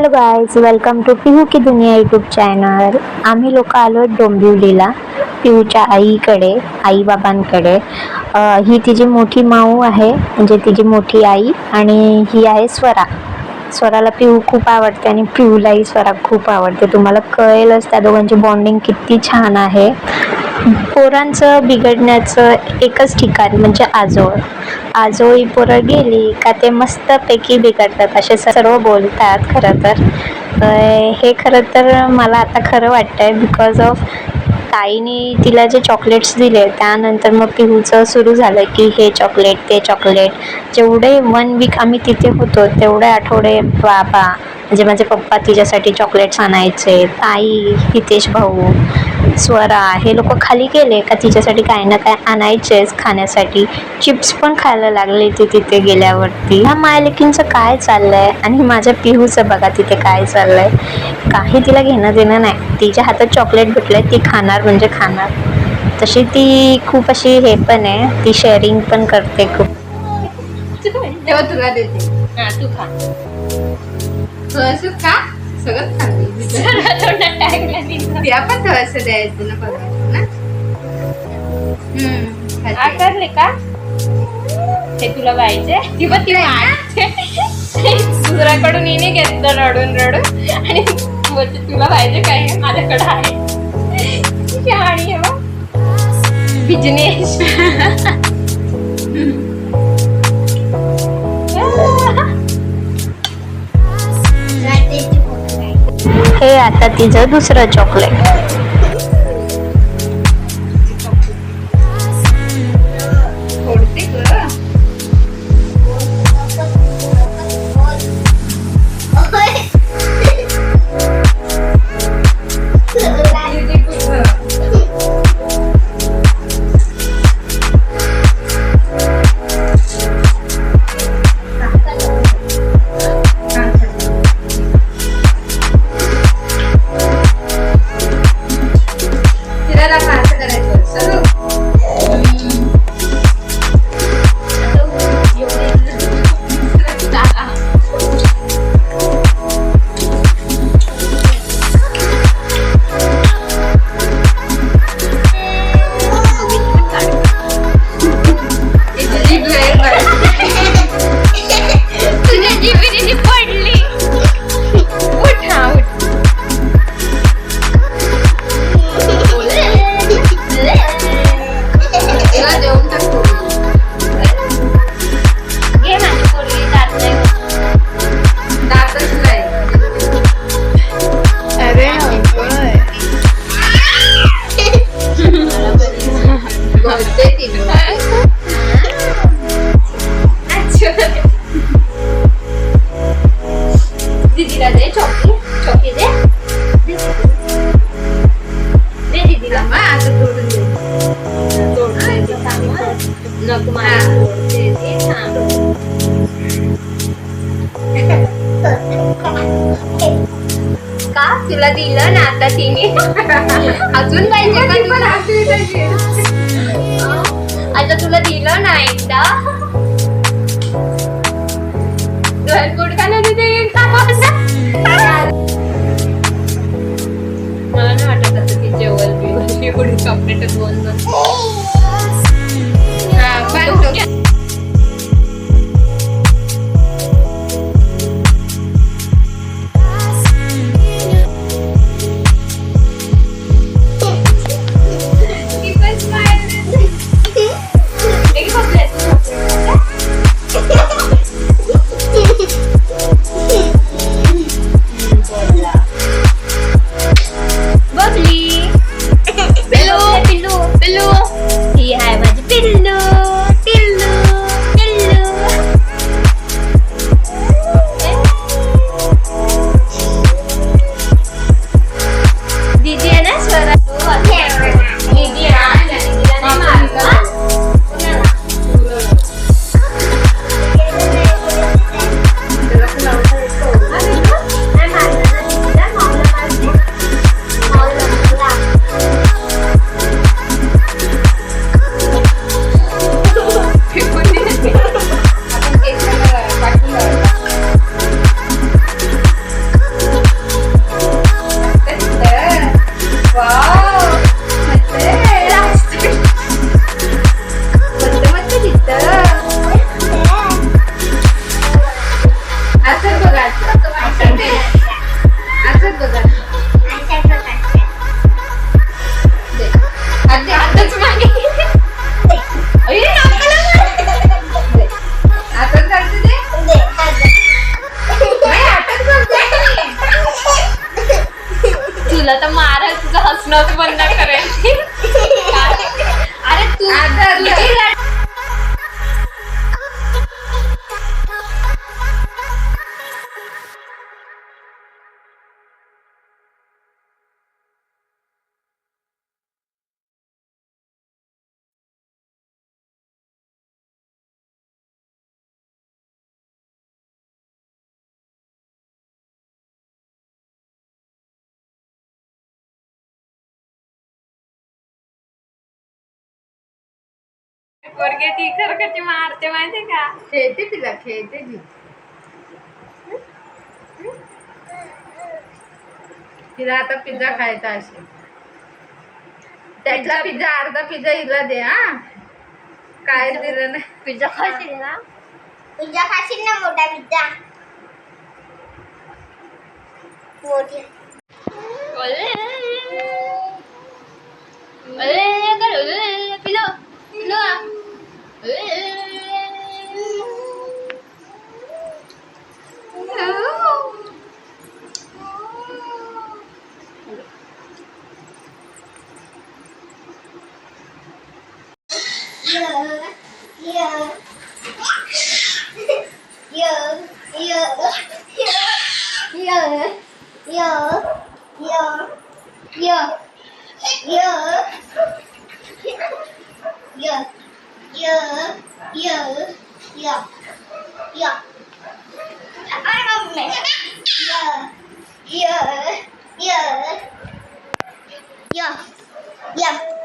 Hello guys welcome to Pihu की दुनिया YouTube channel आम्ही लोक आलो डोंबिवलीला पिहूच्या आईकडे आईबाबांकडे. बाबांकडे ही तिची मोठी माऊ आहे म्हणजे तिची मोठी आई आणि ही आहे स्वरा. स्वराला पिहू खूप आवडते आणि पिहूलाही स्वरा खूप आवडते. तुम्हाला कळेलच त्या दोघांची बॉन्डिंग किती छान आहे. पोरांचं बिघडण्याचं एकच ठिकाण म्हणजे आजोळ. आजोळी पोरं गेली का ते मस्तपैकी बिघडतात असे सर्व बोलतात खरं तर. हे खरं तर मला आता खरं वाटतं आहे बिकॉज ऑफ ताईने तिला जे चॉकलेट्स दिले त्यानंतर मग पिहूचं सुरू झालं की हे चॉकलेट ते चॉकलेट जेवढे वन वीक आम्ही तिथे होतो तेवढे आठवडे बाबा म्हणजे माझे पप्पा तिच्यासाठी चॉकलेट्स आणायचे ताई हितेश भाऊ स्वरा हे लोक खाली गेले का तिच्यासाठी काही ना काय आणायचेच खाण्यासाठी. चिप्स पण खायला लागले ते तिथे गेल्यावरती. ह्या मायलेकींचं काय चाललंय? आणि माझ्या पिहूचं बघा तिथे काय चाललंय. काही तिला घेणं देणं नाही. तिच्या हातात चॉकलेट भेटलंय ती खाणार म्हणजे खाणार. तशी ती खूप अशी हे पण आहे. ती शेअरिंग पण करते खूप. तेव्हा तुला देते. हा तू खा. सगळं खाल्ली पण थोडस द्यायचं ना बघायचं ना? हम्म. आकारले का? हे तुला पाहिजे. ती पण ती दुसऱ्याकडून येणे घेतलं रडून रडून. आणि बोलते तुला पाहिजे काय? माझ्याकडे आहे. बा. बिजनेस. आता तिचं दुसरं चॉकलेट बोलते तिला दीदीला दे चॉकी चॉकी दे दे दीदीला मग आता तोडून दे तोडून दे नको मला दे दे थांब का तुला दिलं ना आता तिने अजून पाहिजे का तुला आता तुला दिलं ना एकदा. घरपोट का नाही तिथे मला नाही वाटत असं की जेवल बिवल एवढी चॉकलेट दोन तुला तर मारा तुझं हसणं बंद करेल. अरे तू पोरगे ती खरकटी मारते माहितीये का खेळते तिला खेळते ती तिला आता पिझ्झा खायचा असेल त्यातला पिझ्झा अर्धा पिझ्झा हिला दे हा काय दिलं नाही पिझ्झा खाशील ना पिझ्झा खाशील ना मोठा पिझ्झा मोठी yo, yo, yo, yo, yo, yo, yo, yo, yo, yo. I love me. Yo, yo, yo, yo, yo.